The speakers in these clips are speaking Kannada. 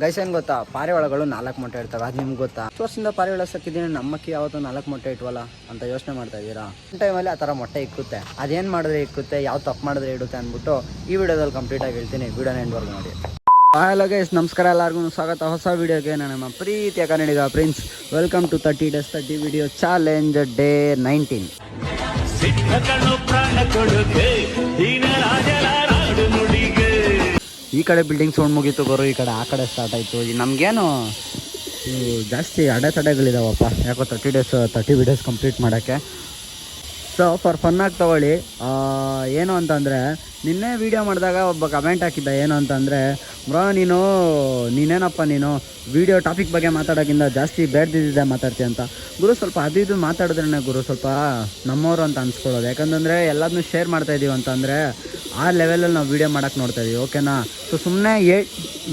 ಗೈಸ್, ಏನು ಗೊತ್ತಾ? ಪಾರಿವಾಳಗಳು ನಾಲ್ಕು ಮೊಟ್ಟೆ ಇರ್ತವೆ ಅದು ನಿಮ್ಗೆ ಗೊತ್ತಾ? ಎಷ್ಟು ವರ್ಷದಿಂದ ಪಾರಿವಾಳ ಸಾಕಿದ್ದೀನಿ ನಮ್ಮಕ್ಕಿ ಯಾವತ್ತು ನಾಲ್ಕು ಮೊಟ್ಟೆ ಇಟ್ವಲ್ಲ ಅಂತ ಯೋಚನೆ ಮಾಡ್ತಾ ಇದ್ದೀರಾ? ಟೈಮಲ್ಲಿ ಆ ಥರ ಮೊಟ್ಟೆ ಇಕ್ಕುತ್ತೆ. ಅದೇನು ಮಾಡಿದ್ರೆ ಇಕ್ಕುತ್ತೆ, ಯಾವ ತಪ್ಪು ಮಾಡಿದ್ರೆ ಇಡುತ್ತೆ ಅಂದ್ಬಿಟ್ಟು ಈ ವಿಡಿಯೋದಲ್ಲಿ ಕಂಪ್ಲೀಟ್ ಆಗಿ ಹೇಳ್ತೀನಿ. ವಿಡಿಯೋನ ಎಂಡ್ವರೆಗೂ ನೋಡಿ. ಹಲೋ ಗೈಸ್ ನಮಸ್ಕಾರ ಎಲ್ಲರಿಗೂ ಸ್ವಾಗತ. ಹೊಸ ವಿಡಿಯೋಗೆ ನಾನು ನಮ್ಮ ಪ್ರೀತಿಯ ಕನ್ನಡಿಗ prince. Welcome to thirty days thirty video challenge day nineteen ಈ ಕಡೆ ಬಿಲ್ಡಿಂಗ್ ಸೌಂಡ್ ಮುಗೀತು ಬರೋ ಈ ಕಡೆ ಆ ಕಡೆ ಸ್ಟಾರ್ಟ್ ಆಯಿತು. ನಮಗೇನು ಜಾಸ್ತಿ ಅಡೆತಡೆಗಳಿದಾವಪ್ಪ. ಯಾಕೋ thirty days thirty videos complete ಮಾಡೋಕ್ಕೆ. ಸೊ ಫಾರ್ ಫನ್ನಾಗಿ ತೊಗೊಳ್ಳಿ ಏನು ಅಂತಂದರೆ, ನಿನ್ನೆ ವೀಡಿಯೋ ಮಾಡಿದಾಗ ಒಬ್ಬ ಕಮೆಂಟ್ ಹಾಕಿದ್ದ, ಏನು ಅಂತಂದರೆ ಬ್ರೋ, ನೀನು, ನೀನೇನಪ್ಪ ನೀನು? ವೀಡಿಯೋ ಟಾಪಿಕ್ ಬಗ್ಗೆ ಮಾತಾಡೋಕ್ಕಿಂತ ಜಾಸ್ತಿ ಬೇಡ್ದಿದ್ದೆ ಮಾತಾಡ್ತೀಯ ಅಂತ. ಗುರು, ಸ್ವಲ್ಪ ಅದು ಇದು ಮಾತಾಡಿದ್ರೆ ಗುರು, ಸ್ವಲ್ಪ ನಮ್ಮವರು ಅಂತ ಅನ್ಸ್ಕೊಳ್ಳೋದು. ಯಾಕಂತಂದರೆ ಎಲ್ಲದನ್ನೂ ಶೇರ್ ಮಾಡ್ತಾ ಇದೀವಿ ಅಂತಂದರೆ ಆ ಲೆವೆಲಲ್ಲಿ ನಾವು ವೀಡಿಯೋ ಮಾಡೋಕ್ಕೆ ನೋಡ್ತಾ ಇದೀವಿ ಓಕೆನಾ ಸೊ ಸುಮ್ಮನೆ ಏ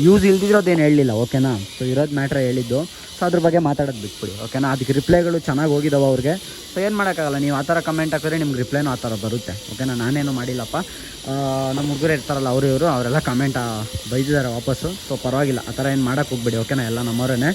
ಯೂಸ್ ಇಲ್ದಿರೋದೇನು ಹೇಳಲಿಲ್ಲ ಓಕೆನಾ ಸೊ ಇರೋದು ಮ್ಯಾಟ್ರ್ ಹೇಳಿದ್ದು. ಸೊ ಅದ್ರ ಬಗ್ಗೆ ಮಾತಾಡೋದು ಬಿಟ್ಬಿಡಿ ಓಕೆನಾ ಅದಕ್ಕೆ ರಿಪ್ಲೈಗಳು ಚೆನ್ನಾಗಿ ಹೋಗಿದಾವೆ ಅವ್ರಿಗೆ. ಸೊ ಏನು ಮಾಡೋಕ್ಕಾಗಲ್ಲ? ನೀವು ಆ ಥರ ಕಮೆಂಟ್ ಹಾಕಿದ್ರೆ ನಿಮ್ಗೆ ರಿಪ್ಲೈನೂ ಆ ಥರ ಬರುತ್ತೆ ಓಕೆನಾ ನಾನೇನು ಮಾಡಿಲ್ಲಪ್ಪ. ನಮ್ಮ ಹುಡುಗರು ಇರ್ತಾರಲ್ಲ, ಅವರು ಇವರು, ಅವರೆಲ್ಲ ಕಮೆಂಟ್ ಬೈದಿದ್ದಾರೆ ವಾಪಸ್ಸು. ಸೊ ಪರವಾಗಿಲ್ಲ, ಆ ಥರ ಏನು ಮಾಡೋಕ್ಕೆ ಹೋಗ್ಬೇಡಿ ಓಕೆನಾ ಎಲ್ಲ ನಮ್ಮವರೇ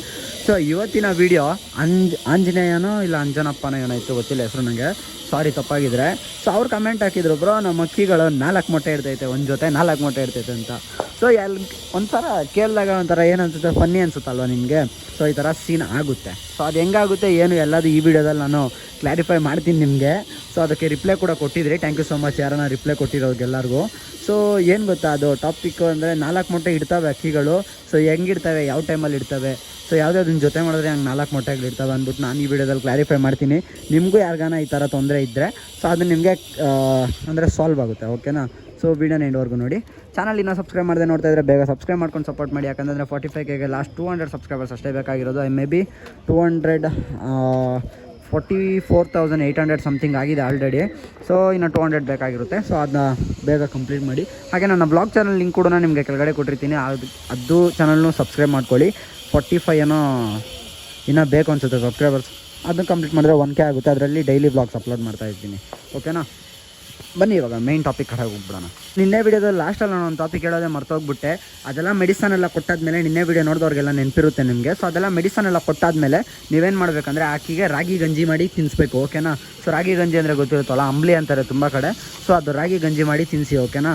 ಸೊ ಇವತ್ತಿನ ವೀಡಿಯೋ ಅಂಜ್, ಆಂಜನೇಯನೋ ಇಲ್ಲ ಅಂಜನಪ್ಪನೋ ಏನೋ ಇತ್ತು ಗೊತ್ತಿಲ್ಲ ಹೆಸರು ನನಗೆ ಸಾರಿ ತಪ್ಪಾಗಿದ್ರೆ. ಸೊ ಅವ್ರು ಕಮೆಂಟ್ ಹಾಕಿದ್ರು, ಬ್ರೋ, ನಮ್ಮ ಅಕ್ಕಿಗಳು ನಾಲ್ಕು ಮೊಟ್ಟೆ ಇರ್ತೈತೆ ಒಂದು ಜೊತೆ ನಾಲ್ಕು ಮೊಟ್ಟೆ ಇರ್ತೈತೆ ಅಂತ. ಸೊ ಎಲ್ ಒಂಥರ ಕೇಳಿದಾಗ ಒಂಥರ ಏನು ಅನ್ಸುತ್ತೆ ಫನ್ನಿ ಅನ್ಸುತ್ತಲ್ವ ನಿಮಗೆ? ಸೊ ಈ ಥರ ಸೀನ್ ಆಗುತ್ತೆ. ಸೊ ಅದು ಹೆಂಗಾಗುತ್ತೆ, ಏನು, ಎಲ್ಲದು ಈ ವಿಡಿಯೋದಲ್ಲಿ ನಾನು ಕ್ಲಾರಿಫೈ ಮಾಡ್ತೀನಿ ನಿಮಗೆ. ಸೊ ಅದಕ್ಕೆ ರಿಪ್ಲೈ ಕೂಡ ಕೊಟ್ಟಿದ್ರಿ. ಥ್ಯಾಂಕ್ ಯು ಸೊ ಮಚ್ ಯಾರನ್ನ ರಿಪ್ಲೈ ಕೊಟ್ಟಿರೋರಿಗೆಲ್ಲರಿಗೂ ಸೊ ಏನು ಗೊತ್ತಾ, ಅದು ಟಾಪಿಕ್ಕು ಅಂದರೆ ನಾಲ್ಕು ಮೊಟ್ಟೆ ಇಡ್ತವೆ ಅಕ್ಕಿಗಳು. ಸೊ ಹೆಂಗಿಡ್ತವೆ ಯಾವ ಟೈಮಲ್ಲಿ ಇಡ್ತವೆ? ಸೊ ಯಾವುದಾದ್ರು ಜೊತೆ ಮಾಡಿದ್ರೆ ಹಂಗೆ ನಾಲ್ಕು ಮೊಟ್ಟೆಗಳು ಇರ್ತವೆ ಅಂದ್ಬಿಟ್ಟು ನಾನು ಈ ವಿಡಿಯೋದಲ್ಲಿ ಕ್ಲಾರಿಫೈ ಮಾಡ್ತೀನಿ. ನಿಮಗೂ ಯಾರಿಗಾನ ಈ ಥರ ತೊಂದರೆ ಇದ್ದರೆ ಸೊ ಅದು ನಿಮಗೆ ಅಂದರೆ ಸಾಲ್ವ್ ಆಗುತ್ತೆ ಓಕೆನಾ ಸೊ ವೀಡಿಯೋನ ಎಂಡ್ವರೆಗೂ ನೋಡಿ. ಚಾನಲ್ ಇನ್ನೂ ಸಬ್ಸ್ಕ್ರೈಬ್ ಮಾಡದೆ ನೋಡ್ತಾ ಇದ್ರೆ ಬೇಗ ಸಬ್ಸ್ಕ್ರೈಬ್ ಮಾಡ್ಕೊಂಡು ಸಪೋರ್ಟ್ ಮಾಡಿ. ಯಾಕಂದರೆ ಫಾರ್ಟಿ ಫೈವ್ಗೆ ಲಾಸ್ಟ್ ಟೂ ಹಂಡ್ರೆಡ್ ಸಬ್ಸ್ಕ್ರೈಬರ್ಸ್ ಅಷ್ಟೇ ಬೇಕಾಗಿರೋದು. I may be two hundred forty four thousand eight hundred something ಆಗಿದೆ ಆಲ್ರೆಡಿ ಸೊ ಇನ್ನು ಟೂ ಹಂಡ್ರೆಡ್ ಬೇಕಾಗಿರುತ್ತೆ. ಸೊ ಅದನ್ನ ಬೇಗ ಕಂಪ್ಲೀಟ್ ಮಾಡಿ. ಹಾಗೆ ನನ್ನ ಬ್ಲಾಗ್ ಚಾನಲ್ ಲಿಂಕ್ ಕೂಡ ನಿಮಗೆ ಕೆಳಗಡೆ ಕೊಟ್ಟಿರ್ತೀನಿ. ಅದು ಅದು ಚಾನಲ್ನು ಸಬ್ಸ್ಕ್ರೈಬ್ ಮಾಡ್ಕೊಳ್ಳಿ. ಫೋರ್ಟಿ ಫೈ ಏನೋ ಇನ್ನೂ ಬೇಕು ಅನಿಸುತ್ತೆ ಸಬ್ಸ್ಕ್ರೈಬರ್ಸ್ ಅದನ್ನು ಕಂಪ್ಲೀಟ್ ಮಾಡಿದ್ರೆ ಒನ್ ಕೆ ಆಗುತ್ತೆ. ಅದರಲ್ಲಿ ಡೈಲಿ ಬ್ಲಾಗ್ಸ್ ಅಪ್ಲೋಡ್ ಮಾಡ್ತಾ ಇರ್ತೀನಿ. ಓಕೆನಾ ಬನ್ನಿ ಇವಾಗ ಮೇನ್ ಟಾಪಿಕ್ ಕಡೆ ಹೋಗ್ಬಿಡೋಣ. ನಿನ್ನೆ ವಿಡಿಯೋದಲ್ಲಿ ಲಾಸ್ಟಲ್ಲಿ ನಾನು ಒಂದು ಟಾಪಿಕ್ ಹೇಳೋದೇ ಮರ್ತೋಗ್ಬಿಟ್ಟೆ. ಅದೆಲ್ಲ ಮೆಡಿಸನ್ ಎಲ್ಲ ಕೊಟ್ಟಾದ್ಮೇಲೆ ನಿನ್ನೆ ವಿಡಿಯೋ ನೋಡಿದವ್ರಿಗೆಲ್ಲ ನೆನಪಿರುತ್ತೆ ನಿಮಗೆ. ಸೊ ಅದೆಲ್ಲ ಮೆಡಿಸನ್ ಎಲ್ಲ ಕೊಟ್ಟಾದ್ಮೇಲೆ ನೀವೇನು ಮಾಡಬೇಕಂದ್ರೆ ಆಕಿಗೆ ರಾಗಿ ಗಂಜಿ ಮಾಡಿ ತಿನ್ನಿಸ್ಬೇಕು ಓಕೆನಾ ಸೊ ರಾಗಿ ಗಂಜಿ ಅಂದರೆ ಗೊತ್ತಿರುತ್ತಲ್ಲ, ಅಂಬ್ಲಿ ಅಂತಾರೆ ತುಂಬ ಕಡೆ. ಸೊ ಅದು ರಾಗಿ ಗಂಜಿ ಮಾಡಿ ತಿನ್ನಿಸಿ ಓಕೆನಾ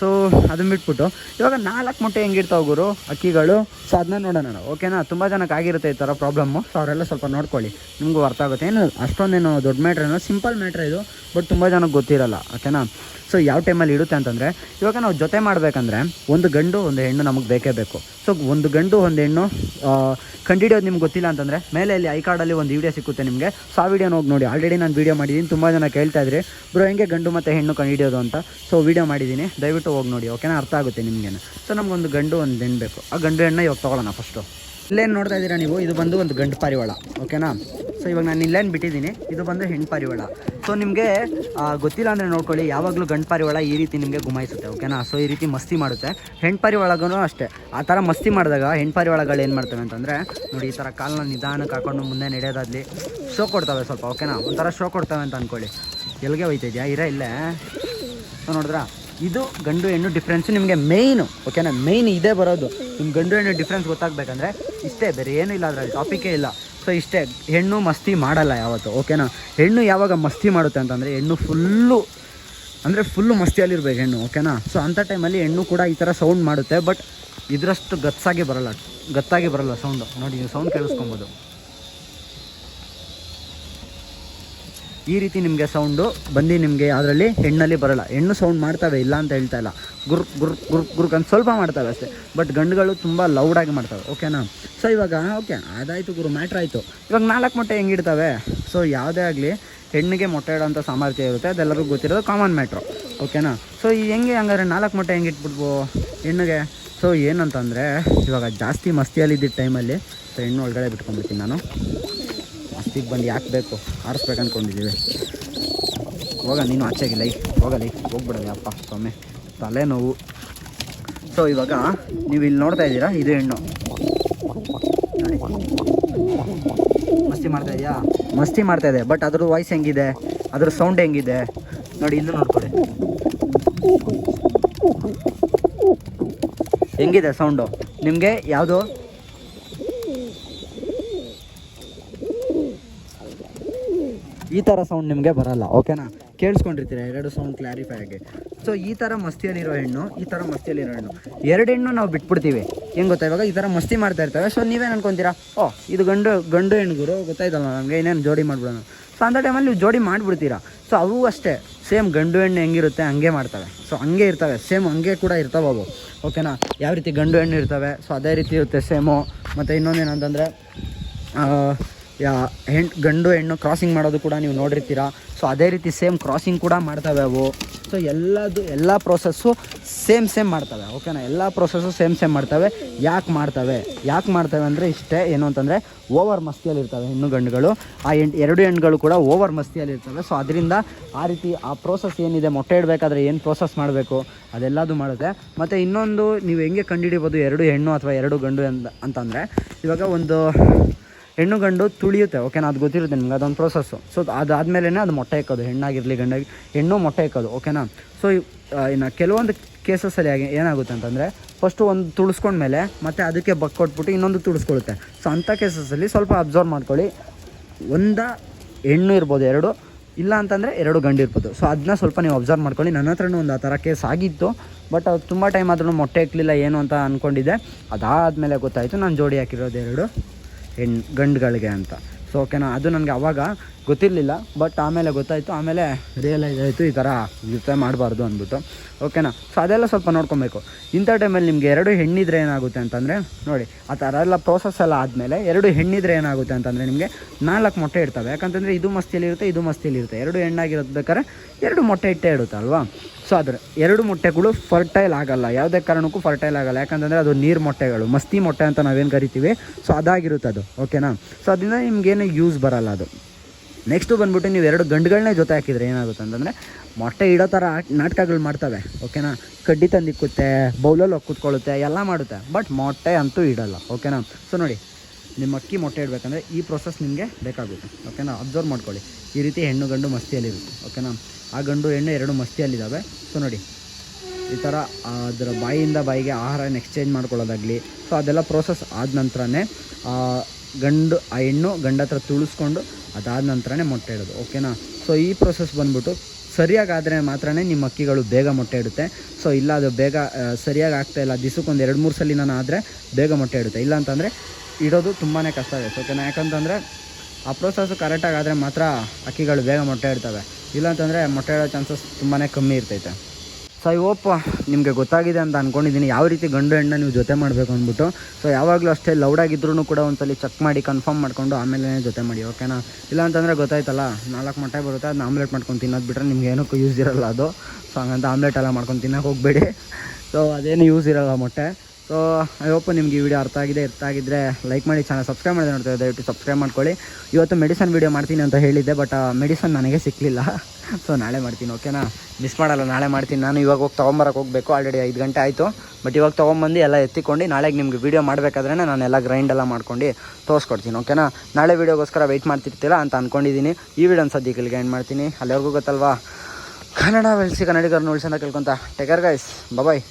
ಸೊ ಅದನ್ನ ಬಿಟ್ಬಿಟ್ಟು, ಇವಾಗ ನಾಲ್ಕು ಮೊಟ್ಟೆ ಹೆಂಗಿರ್ತಾವೆ ಗುರು, ಅಕ್ಕಿಗಳು? ಸೊ ಅದನ್ನ ನೋಡೋಣ ಓಕೆನಾ ತುಂಬ ಜನಕ್ಕೆ ಆಗಿರುತ್ತೆ ಈ ಥರ ಪ್ರಾಬ್ಲಮ್ಮು ಸೊ ಅವರೆಲ್ಲ ಸ್ವಲ್ಪ ನೋಡ್ಕೊಳ್ಳಿ, ನಿಮಗೂ ಅರ್ಥ ಆಗುತ್ತೆ. ಏನು, ಅಷ್ಟೊಂದೇನು ದೊಡ್ಡ ಮ್ಯಾಟ್ರ್ ಏನೋ ಸಿಂಪಲ್ ಮ್ಯಾಟ್ರ್ ಇದು ಬಟ್ ತುಂಬ ಜನಕ್ಕೆ ಗೊತ್ತಿರಲ್ಲ ಓಕೆನಾ ಸೊ ಯಾವ ಟೈಮಲ್ಲಿ ಇಡುತ್ತೆ ಅಂತಂದರೆ, ಇವಾಗ ನಾವು ಜೊತೆ ಮಾಡಬೇಕಂದ್ರೆ, ಒಂದು ಗಂಡು, ಒಂದು ಹೆಣ್ಣು ನಮಗೆ ಬೇಕೇ ಬೇಕು. ಸೊ ಒಂದು ಗಂಡು, ಒಂದು ಹೆಣ್ಣು ಕಂಡಿಡಿಯೋದು ನಿಮ್ಗೆ ಗೊತ್ತಿಲ್ಲ ಅಂತಂದರೆ, ಮೇಲೆ ಇಲ್ಲಿ ಐ ಕಾರ್ಡಲ್ಲಿ ಒಂದು ವೀಡಿಯೋ ಸಿಕ್ಕುತ್ತೆ ನಿಮಗೆ. ಸೊ ಆ ವೀಡಿಯೋ ಹೋಗಿ ನೋಡಿ. ಆಲ್ರೆಡಿ ನಾನು ವೀಡಿಯೋ ಮಾಡಿದ್ದೀನಿ ತುಂಬ ಜನ ಕೇಳ್ತಾ ಇದ್ರಿ. ಬ್ರೋ ಹೆಂಗೆ ಗಂಡು ಮತ್ತು ಹೆಣ್ಣು ಕಂಡಿಡಿಯೋದು ಅಂತ? ಸೊ ವೀಡಿಯೋ ಮಾಡಿದ್ದೀನಿ ದಯವಿಟ್ಟು ಹೋಗಿ ನೋಡಿ ಓಕೆನಾ ಅರ್ಥ ಆಗುತ್ತೆ ನಿಮಗೇನು? ಸೊ ನಮಗೊಂದು ಗಂಡು ಒಂದು ಹೆಣ್ಣು ಬೇಕು. ಆ ಗಂಡು ಹೆಣ್ಣು ಇವಾಗ ತೊಗೊಳ್ಳೋಣ ಫಸ್ಟು ಇಲ್ಲೇನು ನೋಡ್ತಾ ಇದ್ದೀರಾ ನೀವು? ಇದು ಬಂದು ಒಂದು ಗಂಡು ಪಾರಿವಾಳ ಓಕೆನಾ ಸೊ ಇವಾಗ ನಾನು ಇಲ್ಲೇನು ಬಿಟ್ಟಿದ್ದೀನಿ. ಇದು ಬಂದು ಹೆಣ್ಣು ಪಾರಿವಾಳ. ಸೊ ನಿಮಗೆ ಗೊತ್ತಿಲ್ಲ ಅಂದರೆ ನೋಡ್ಕೊಳ್ಳಿ, ಯಾವಾಗಲೂ ಗಂಡು ಪಾರಿವಾಳ ಈ ರೀತಿ ನಿಮಗೆ ಗುಮಾಯಿಸುತ್ತೆ ಓಕೆನಾ ಸೊ ಈ ರೀತಿ ಮಸ್ತಿ ಮಾಡುತ್ತೆ. ಹೆಣ್ಣು ಪಾರಿವಾಳಗೂ ಅಷ್ಟೇ. ಆ ಥರ ಮಸ್ತಿ ಮಾಡಿದಾಗ ಹೆಣ್ಣು ಪಾರಿವಾಳಗಳು ಏನು ಮಾಡ್ತವೆ ಅಂತಂದರೆ, ನೋಡಿ, ಈ ಥರ ಕಾಲನ್ನ ನಿಧಾನಕ್ಕೆ ಹಾಕೊಂಡು ಮುಂದೆ ನಡೆಯೋದಾಗಲಿ ಶೋ ಕೊಡ್ತವೆ ಸ್ವಲ್ಪ ಓಕೆನಾ ಒಂಥರ ಶೋ ಕೊಡ್ತವೆ ಅಂತ ಅಂದ್ಕೊಳ್ಳಿ ಎಲ್ಲಿಗೆ ಹೋಯ್ತಿದ್ಯಾ ಇರೋ ಇಲ್ಲೇ? ಸೊ ನೋಡಿದ್ರಾ? ಇದು ಗಂಡು ಹೆಣ್ಣು ಡಿಫ್ರೆನ್ಸ್ ನಿಮಗೆ ಮೇಯ್ನು ಓಕೆನಾ ಮೇಯ್ನ್ ಇದೇ ಬರೋದು. ನಿಮ್ಮ ಗಂಡು ಹೆಣ್ಣು ಡಿಫ್ರೆನ್ಸ್ ಗೊತ್ತಾಗಬೇಕಂದ್ರೆ ಇಷ್ಟೇ ಬೇರೆ ಏನೂ ಇಲ್ಲ ಅದರಲ್ಲಿ ಟಾಪಿಕೇ ಇಲ್ಲ. ಸೊ ಇಷ್ಟೇ ಹೆಣ್ಣು ಮಸ್ತಿ ಮಾಡಲ್ಲ ಯಾವತ್ತು ಓಕೆನಾ ಹೆಣ್ಣು ಯಾವಾಗ ಮಸ್ತಿ ಮಾಡುತ್ತೆ ಅಂತಂದರೆ ಹೆಣ್ಣು ಫುಲ್ಲು ಅಂದರೆ ಫುಲ್ಲು ಮಸ್ತಿಯಲ್ಲಿರ್ಬೇಕು ಹೆಣ್ಣು ಓಕೆನಾ ಸೊ ಅಂಥ ಟೈಮಲ್ಲಿ ಹೆಣ್ಣು ಕೂಡ ಈ ಥರ ಸೌಂಡ್ ಮಾಡುತ್ತೆ ಬಟ್ ಇದರಷ್ಟು ಗತ್ಸಾಗಿ ಬರಲ್ಲ ಗತ್ತಾಗಿ ಬರಲ್ಲ ಸೌಂಡು ನೋಡಿ ನೀವು ಸೌಂಡ್ ಕೇಳಿಸ್ಕೊಬೋದು. ಈ ರೀತಿ ನಿಮಗೆ ಸೌಂಡು ಬಂದು ನಿಮಗೆ ಅದರಲ್ಲಿ ಹೆಣ್ಣಲ್ಲಿ ಬರಲ್ಲ. ಹೆಣ್ಣು ಸೌಂಡ್ ಮಾಡ್ತವೆ, ಇಲ್ಲ ಅಂತ ಹೇಳ್ತಾ ಇಲ್ಲ. ಗುರ್ ಗುರ್ ಗುರ್, ಗುರ್ಕ್ ಅಂತ ಸ್ವಲ್ಪ ಮಾಡ್ತವೆ ಅಷ್ಟೇ. ಬಟ್ ಗಂಡುಗಳು ತುಂಬ ಲೌಡಾಗಿ ಮಾಡ್ತವೆ ಓಕೆನಾ ಸೊ ಇವಾಗ ಓಕೆ ಅದಾಯಿತು ಗುರು ಮ್ಯಾಟ್ರ್ ಆಯಿತು. ಇವಾಗ ನಾಲ್ಕು ಮೊಟ್ಟೆ ಹೆಂಗಿಡ್ತವೆ ಸೊ ಯಾವುದೇ ಆಗಲಿ ಹೆಣ್ಣಿಗೆ ಮೊಟ್ಟೆ ಇಡೋಂಥ ಸಾಮರ್ಥ್ಯ ಇರುತ್ತೆ, ಅದೆಲ್ಲರಿಗೂ ಗೊತ್ತಿರೋದು ಕಾಮನ್ ಮ್ಯಾಟ್ರು ಓಕೆನಾ ಸೊ ಈ ಹೆಂಗೆ ಹಂಗಾದ್ರೆ ನಾಲ್ಕು ಮೊಟ್ಟೆ ಹೆಂಗೆ ಇಟ್ಬಿಡ್ಬೋ ಹೆಣ್ಣಿಗೆ? ಸೊ ಏನಂತಂದರೆ, ಇವಾಗ ಜಾಸ್ತಿ ಮಸ್ತಿಯಲ್ಲಿದ್ದ ಟೈಮಲ್ಲಿ ಸೊ ಹೆಣ್ಣು ಒಳಗಡೆ ಬಿಟ್ಕೊಂಡ್ಬಿಡ್ತೀನಿ ನಾನು. ಮಸ್ತಿಗೆ ಬಂದು ಯಾಕೆ ಬೇಕು? ಆರಿಸ್ಬೇಕು ಅಂದ್ಕೊಂಡಿದ್ದೀವಿ ಹೋಗ, ನೀನು ಆಚೆಗಿಲ್ಲ ಹೋಗ ಹೋಗಲಿ ಹೋಗ್ಬಿಡಲಿ ಅಪ್ಪ ಸೊಮ್ಮೆ ತಲೆನೋವು. ಸೊ ಇವಾಗ ನೀವು ಇಲ್ಲಿ ನೋಡ್ತಾ ಇದ್ದೀರಾ? ಇದು ಹೆಣ್ಣು. ಮಸ್ತಿ ಮಾಡ್ತಾ ಇದೆಯಾ? ಮಸ್ತಿ ಮಾಡ್ತಾ ಇದೆ ಬಟ್ ಅದ್ರ ವಾಯ್ಸ್ ಹೆಂಗಿದೆ? ಅದ್ರ ಸೌಂಡ್ ಹೆಂಗಿದೆ? ನೋಡಿ, ಇಲ್ಲೂ ನೋಡ್ಕೊಳ್ಳಿ. ಹೆಂಗಿದೆ ಸೌಂಡು ನಿಮಗೆ ಯಾವುದು ಈ ಥರ ಸೌಂಡ್ ನಿಮಗೆ ಬರಲ್ಲ ಓಕೆನಾ ಕೇಳಿಸ್ಕೊಂಡಿರ್ತೀರ? ಎರಡು ಸೌಂಡ್ ಕ್ಲಾರಿಫೈ ಆಗಿ. ಸೊ ಈ ಥರ ಮಸ್ತಿಯಲ್ಲಿರೋ ಹೆಣ್ಣು, ಈ ಥರ ಮಸ್ತಿಯಲ್ಲಿರೋ ಹೆಣ್ಣು. ಎರಡು ಹೆಣ್ಣು ನಾವು ಬಿಟ್ಬಿಡ್ತೀವಿ. ಹೆಂಗೆ ಗೊತ್ತಾ ಇವಾಗ? ಈ ಥರ ಮಸ್ತಿ ಮಾಡ್ತಾ ಇರ್ತವೆ ಸೊ ನೀವೇನು ಅನ್ಕೊಂತೀರಾ? ಓ, ಇದು ಗಂಡು ಗಂಡು ಹೆಣ್ಗುರು ಗೊತ್ತಾಯ್ತಲ್ಲ ನಮಗೆ ಇನ್ನೇನು ಜೋಡಿ ಮಾಡ್ಬಿಡೋಣ. ಸೊ ಅಂಥ ಟೈಮಲ್ಲಿ ನೀವು ಜೋಡಿ ಮಾಡಿಬಿಡ್ತೀರಾ. ಸೊ ಅವು ಅಷ್ಟೇ. ಸೇಮ್ ಗಂಡು ಹೆಣ್ಣು ಹೆಂಗಿರುತ್ತೆ, ಹಂಗೆ ಮಾಡ್ತವೆ. ಸೊ ಹಂಗೆ ಇರ್ತವೆ. ಸೇಮ್ ಹಂಗೆ ಕೂಡ ಇರ್ತಾವೆ ಅವು. ಓಕೆನಾ ಯಾವ ರೀತಿ ಗಂಡು ಹೆಣ್ಣು ಇರ್ತವೆ? ಸೊ ಅದೇ ರೀತಿ ಇರುತ್ತೆ ಸೇಮು ಮತ್ತು ಇನ್ನೊಂದೇನಂತಂದರೆ ಹೆಣ್ಣು ಗಂಡು ಹೆಣ್ಣು ಕ್ರಾಸಿಂಗ್ ಮಾಡೋದು ಕೂಡ ನೀವು ನೋಡಿರ್ತೀರ. ಸೊ ಅದೇ ರೀತಿ ಸೇಮ್ ಕ್ರಾಸಿಂಗ್ ಕೂಡ ಮಾಡ್ತವೆ ಅವು. ಸೊ ಎಲ್ಲದು, ಎಲ್ಲ ಪ್ರೋಸೆಸ್ಸು ಸೇಮ್ ಸೇಮ್ ಮಾಡ್ತವೆ ಓಕೆನಾ ಎಲ್ಲ ಪ್ರೋಸೆಸ್ಸು ಸೇಮ್ ಸೇಮ್ ಮಾಡ್ತವೆ. ಯಾಕೆ ಮಾಡ್ತವೆ? ಯಾಕೆ ಮಾಡ್ತವೆ ಅಂದರೆ ಇಷ್ಟೇ ಏನು ಅಂತಂದರೆ ಓವರ್ ಮಸ್ತಿಯಲ್ಲಿ ಇರ್ತವೆ ಹೆಣ್ಣು ಗಂಡುಗಳು. ಆ ಎಂಟು ಎರಡು ಹೆಣ್ಣುಗಳು ಕೂಡ ಓವರ್ ಮಸ್ತಿಯಲ್ಲಿ ಇರ್ತವೆ. ಸೊ ಅದರಿಂದ ಆ ರೀತಿ ಆ ಪ್ರೋಸೆಸ್ ಏನಿದೆ, ಮೊಟ್ಟೆ ಇಡಬೇಕಾದ್ರೆ ಏನು ಪ್ರೋಸೆಸ್ ಮಾಡಬೇಕು? ಅದೆಲ್ಲದು ಮಾಡುತ್ತೆ. ಮತ್ತು ಇನ್ನೊಂದು, ನೀವು ಹೆಂಗೆ ಕಂಡುಹಿಡಿಬೋದು ಎರಡು ಹೆಣ್ಣು ಅಥವಾ ಎರಡು ಗಂಡು ಅಂತ ಅಂತಂದರೆ, ಇವಾಗ ಒಂದು ಹೆಣ್ಣು ಗಂಡು ತುಳಿಯುತ್ತೆ. ಓಕೆನಾ ಅದು ಗೊತ್ತಿರುತ್ತೆ ನಿಮ್ಗೆ, ಅದೊಂದು ಪ್ರೊಸೆಸ್ಸು ಸೊ ಅದಾದಮೇಲೆ ಅದು ಮೊಟ್ಟೆ ಇಕ್ಕೋದು ಹೆಣ್ಣಾಗಿರಲಿ, ಗಂಡಾಗಿ, ಹೆಣ್ಣು ಮೊಟ್ಟೆ ಇಕ್ಕೋದು ಓಕೆನಾ ಸೊ ಇನ್ನು ಕೆಲವೊಂದು ಕೇಸಸ್ಸಲ್ಲಿ ಆಗಿ ಏನಾಗುತ್ತೆ ಅಂತಂದರೆ ಫಸ್ಟು ಒಂದು ತುಳಿಸ್ಕೊಂಡ್ಮೇಲೆ ಮತ್ತೆ ಅದಕ್ಕೆ ಬಕ್ ಕೊಟ್ಬಿಟ್ಟು ಇನ್ನೊಂದು ತುಳಿಸ್ಕೊಳುತ್ತೆ ಸೊ ಅಂಥ ಕೇಸಸ್ಸಲ್ಲಿ ಸ್ವಲ್ಪ ಅಬ್ಸರ್ವ್ ಮಾಡ್ಕೊಳ್ಳಿ. ಒಂದ ಹೆಣ್ಣು ಇರ್ಬೋದು ಎರಡು, ಇಲ್ಲ ಅಂತಂದರೆ ಎರಡು ಗಂಡು ಇರ್ಬೋದು. ಸೊ ಅದನ್ನ ಸ್ವಲ್ಪ ನೀವು ಅಬ್ಸರ್ವ್ ಮಾಡ್ಕೊಳ್ಳಿ. ನನ್ನ ಹತ್ರನೂ ಒಂದು ಆ ಥರ ಕೇಸ್ ಆಗಿತ್ತು ಬಟ್ ಅದು ತುಂಬ ಟೈಮ್ ಆದ್ರೂ ಮೊಟ್ಟೆ ಇಕ್ಕಲಿಲ್ಲ ಏನು ಅಂತ ಅಂದ್ಕೊಂಡಿದ್ದೆ ಅದಾದಮೇಲೆ ಗೊತ್ತಾಯಿತು, ನಾನು ಜೋಡಿ ಹಾಕಿರೋದು ಎರಡು. ಹೆಣ್ಣು ಗಂಡುಗಳಿಗೆ ಅಂತ. ಸೊ ಓಕೆನಾ? ಅದು ನನಗೆ ಅವಾಗ ಗೊತ್ತಿರಲಿಲ್ಲ ಬಟ್ ಆಮೇಲೆ ಗೊತ್ತಾಯಿತು. ಆಮೇಲೆ ರಿಯಲೈಸ್ ಆಯಿತು ಈ ಥರ ನೃತ್ಯ ಮಾಡಬಾರ್ದು ಅಂದ್ಬಿಟ್ಟು. ಓಕೆನಾ? ಸೊ ಅದೆಲ್ಲ ಸ್ವಲ್ಪ ನೋಡ್ಕೊಬೇಕು. ಇಂಥ ಟೈಮಲ್ಲಿ ನಿಮಗೆ ಎರಡು ಹೆಣ್ಣಿದ್ರೆ ಏನಾಗುತ್ತೆ ಅಂತಂದರೆ, ನೋಡಿ, ಆ ಥರ ಎಲ್ಲ ಪ್ರೋಸೆಸ್ ಎಲ್ಲ ಆದಮೇಲೆ ಎರಡು ಹೆಣ್ಣಿದ್ರೆ ಏನಾಗುತ್ತೆ ಅಂತಂದರೆ ನಿಮಗೆ ನಾಲ್ಕು ಮೊಟ್ಟೆ ಇರ್ತವೆ. ಯಾಕಂತಂದರೆ ಇದು ಮಸ್ತಿಯಲ್ಲಿರುತ್ತೆ ಇದು ಮಸ್ತಿಯಲ್ಲಿರುತ್ತೆ. ಎರಡು ಹೆಣ್ಣಾಗಿರೋದು ಬೇಕಾದ್ರೆ ಎರಡು ಮೊಟ್ಟೆ ಇಟ್ಟೇ ಇಡುತ್ತೆ ಅಲ್ವಾ ಸೊ ಅದರ ಎರಡು ಮೊಟ್ಟೆಗಳು ಫರ್ಟೈಲ್ ಆಗಲ್ಲ. ಯಾವುದೇ ಕಾರಣಕ್ಕೂ ಫರ್ಟೈಲ್ ಆಗಲ್ಲ. ಯಾಕಂತಂದರೆ ಅದು ನೀರು ಮೊಟ್ಟೆಗಳು. ಮಸ್ತಿ ಮೊಟ್ಟೆ ಅಂತ ನಾವೇನು ಕರಿತೀವಿ? ಸೊ ಅದಾಗಿರುತ್ತೆ ಅದು. ಓಕೆನಾ ಸೊ ಅದರಿಂದ ನಿಮ್ಗೇನು ಯೂಸ್ ಬರಲ್ಲ ಅದು. ನೆಕ್ಸ್ಟು ಬಂದ್ಬಿಟ್ಟು ನೀವು ಎರಡು ಗಂಡುಗಳನ್ನೇ ಜೊತೆ ಹಾಕಿದರೆ ಏನಾಗುತ್ತೆ ಅಂತಂದರೆ ಮೊಟ್ಟೆ ಇಡೋ ಥರ ನಾಟಕಗಳು ಮಾಡ್ತವೆ. ಓಕೆನಾ ಕಡ್ಡಿ ತಂದಿಕ್ಕುತ್ತೆ, ಬೌಲಲ್ಲಿ ಹೋಗಿ ಕುತ್ಕೊಳ್ಳುತ್ತೆ, ಎಲ್ಲ ಮಾಡುತ್ತೆ. ಬಟ್ ಮೊಟ್ಟೆ ಅಂತೂ ಇಡಲ್ಲ. ಓಕೆನಾ ಸೊ ನೋಡಿ, ನಿಮ್ಮ ಅಕ್ಕಿ ಮೊಟ್ಟೆ ಇಡಬೇಕಂದ್ರೆ ಈ ಪ್ರೊಸೆಸ್ ನಿಮಗೆ ಬೇಕಾಗುತ್ತೆ. ಓಕೆನಾ ಅಬ್ಸರ್ವ್ ಮಾಡ್ಕೊಳ್ಳಿ. ಈ ರೀತಿ ಹೆಣ್ಣು ಗಂಡು ಮಸ್ತಿಯಲ್ಲಿರುತ್ತೆ. ಓಕೆನಾ ಆ ಗಂಡು ಹೆಣ್ಣು ಎರಡು ಮಸ್ತಿಯಲ್ಲಿದ್ದಾವೆ. ಸೊ ನೋಡಿ. ಈ ಥರ ಅದರ ಬಾಯಿಯಿಂದ ಬಾಯಿಗೆ ಆಹಾರನ ಎಕ್ಸ್ಚೇಂಜ್ ಮಾಡ್ಕೊಳ್ಳೋದಾಗಲಿ ಸೊ ಅದೆಲ್ಲ ಪ್ರೋಸೆಸ್ ಆದ ನಂತರನೇ ಗಂಡು, ಆ ಹೆಣ್ಣು ಗಂಡ ಹತ್ರ ತುಳಿಸ್ಕೊಂಡು ಅದಾದ ನಂತರನೇ ಮೊಟ್ಟೆ ಇಡೋದು. ಓಕೆನಾ ಸೊ ಈ ಪ್ರೋಸೆಸ್ ಬಂದ್ಬಿಟ್ಟು ಸರಿಯಾಗಾದರೆ ಮಾತ್ರ ನಿಮ್ಮ ಅಕ್ಕಿಗಳು ಬೇಗ ಮೊಟ್ಟೆ ಇಡುತ್ತೆ. ಸೊ ಇಲ್ಲ ಅದು ಬೇಗ ಸರಿಯಾಗಿ ಆಗ್ತಾ ಇಲ್ಲ ದಿವಸಕ್ಕೊಂದು ಎರಡು ಮೂರು ಸಲ ನಾನು ಆದರೆ ಬೇಗ ಮೊಟ್ಟೆ ಇಡುತ್ತೆ. ಇಲ್ಲ ಅಂತಂದರೆ ಇಡೋದು ತುಂಬಾ ಕಷ್ಟ ಆಗುತ್ತೆ. ಓಕೆನಾ ಯಾಕಂತಂದರೆ ಆ ಪ್ರೋಸೆಸ್ ಕರೆಕ್ಟಾಗಿ ಆದರೆ ಮಾತ್ರ ಅಕ್ಕಿಗಳು ಬೇಗ ಮೊಟ್ಟೆ ಇಡ್ತವೆ. ಇಲ್ಲ ಅಂತಂದರೆ ಮೊಟ್ಟೆ ಇಡೋ ಚಾನ್ಸಸ್ ತುಂಬಾ ಕಮ್ಮಿ ಇರ್ತೈತೆ. ಸೊ ಐ ಹೋಪ್ ನಿಮಗೆ ಗೊತ್ತಾಗಿದೆ ಅಂತ ಅಂದ್ಕೊಂಡಿದ್ದೀನಿ ಯಾವ ರೀತಿ ಗಂಡು ಹೆಣ್ಣು ನೀವು ಜೊತೆ ಮಾಡಬೇಕು ಅಂದ್ಬಿಟ್ಟು. ಸೊ ಯಾವಾಗಲೂ ಅಷ್ಟೇ ಲೌಡಾಗಿದ್ರೂ ಕೂಡ ಒಂದ್ಸಲಿ ಚೆಕ್ ಮಾಡಿ ಕನ್ಫರ್ಮ್ ಮಾಡ್ಕೊಂಡು ಆಮೇಲೆ ಜೊತೆ ಮಾಡಿ ಓಕೆನಾ ಇಲ್ಲ ಅಂತಂದರೆ ಗೊತ್ತಾಯ್ತಲ್ಲ, ನಾಲ್ಕು ಮೊಟ್ಟೆ ಬರುತ್ತೆ ಅದನ್ನ ಆಮ್ಲೆಟ್ ಮಾಡ್ಕೊಂಡು ತಿನ್ನೋದು ಬಿಟ್ಟರೆ ನಿಮ್ಗೆ ಏನಕ್ಕೂ ಯೂಸ್ ಇರೋಲ್ಲ ಅದು. ಸೊ ಹಂಗಂತ ಆಮ್ಲೆಟ್ ಎಲ್ಲ ಮಾಡ್ಕೊಂಡು ತಿನ್ನೋಕೆ ಹೋಗಬೇಡಿ. ಸೊ ಅದೇನು ಯೂಸ್ ಇರೋಲ್ಲ ಮೊಟ್ಟೆ. ಸೊ ಐ ಹೋಪ್ ನಿಮ್ಗೆ ಈ ವಿಡಿಯೋ ಅರ್ಥ ಆಗಿದೆ ಅರ್ಥ ಆಗಿದ್ದರೆ ಲೈಕ್ ಮಾಡಿ ಚಾನಲ್ ಸಬ್ಸ್ಕ್ರೈಬ್ ಮಾಡಿದೆ ನೋಡ್ತಾ ದಯವಿಟ್ಟು ಸಬ್ಸ್ಕ್ರೈಬ್ ಮಾಡ್ಕೊಳ್ಳಿ. ಇವತ್ತು ಮೆಡಿಸನ್ ವೀಡಿಯೋ ಮಾಡ್ತೀನಿ ಅಂತ ಹೇಳಿದ್ದೆ ಬಟ್ ಮೆಡಿಸನ್ ನನಗೆ ಸಿಕ್ಕಲಿಲ್ಲ ಸೊ ನಾಳೆ ಮಾಡ್ತೀನಿ ಓಕೆನಾ ಮಿಸ್ ಮಾಡಲ್ಲ, ನಾಳೆ ಮಾಡ್ತೀನಿ. ನಾನು ಇವಾಗ ಹೋಗಿ ತೊಗೊಂಬರಕ್ಕೆ ಹೋಗಬೇಕು ಆಲ್ರೆಡಿ ಐದು ಗಂಟೆ ಆಯಿತು. ಬಟ್ ಇವಾಗ ತೊಗೊಂಬಂದು ಎಲ್ಲ ಎತ್ತಿಕೊಂಡು ನಾಳೆಗೆ ನಿಮಗೆ ವೀಡಿಯೋ ಮಾಡಬೇಕಾದ್ರೆ ನಾನು ಎಲ್ಲ ಗ್ರೈಂಡ್ ಎಲ್ಲ ಮಾಡ್ಕೊಂಡು ತೋರಿಸ್ಕೊಡ್ತೀನಿ ಓಕೆನಾ ನಾಳೆ ವೀಡಿಯೋಗೋಸ್ಕರ ವೆಯ್ಟ್ ಮಾಡ್ತಿರ್ತೀರಾ ಅಂತ ಅಂದ್ಕೊಂಡಿದ್ದೀನಿ ಈ ವಿಡಿಯೋನ ಸದ್ಯಕ್ಕೆ ಇಲ್ಲಿಗೆ ಎಂಡ್ ಮಾಡ್ತೀನಿ. ಅಲ್ಲಿವರೆಗೂ ಗೊತ್ತಲ್ವಾ? ಕನ್ನಡ ಬೆಳೆಸಿ ಕನ್ನಡಿಗರನ್ನ ಉಳಿಸೋಣ ಕೇಳ್ಕೊತ ಟೇಕರ್ ಗೈಸ್ ಬಾಯ್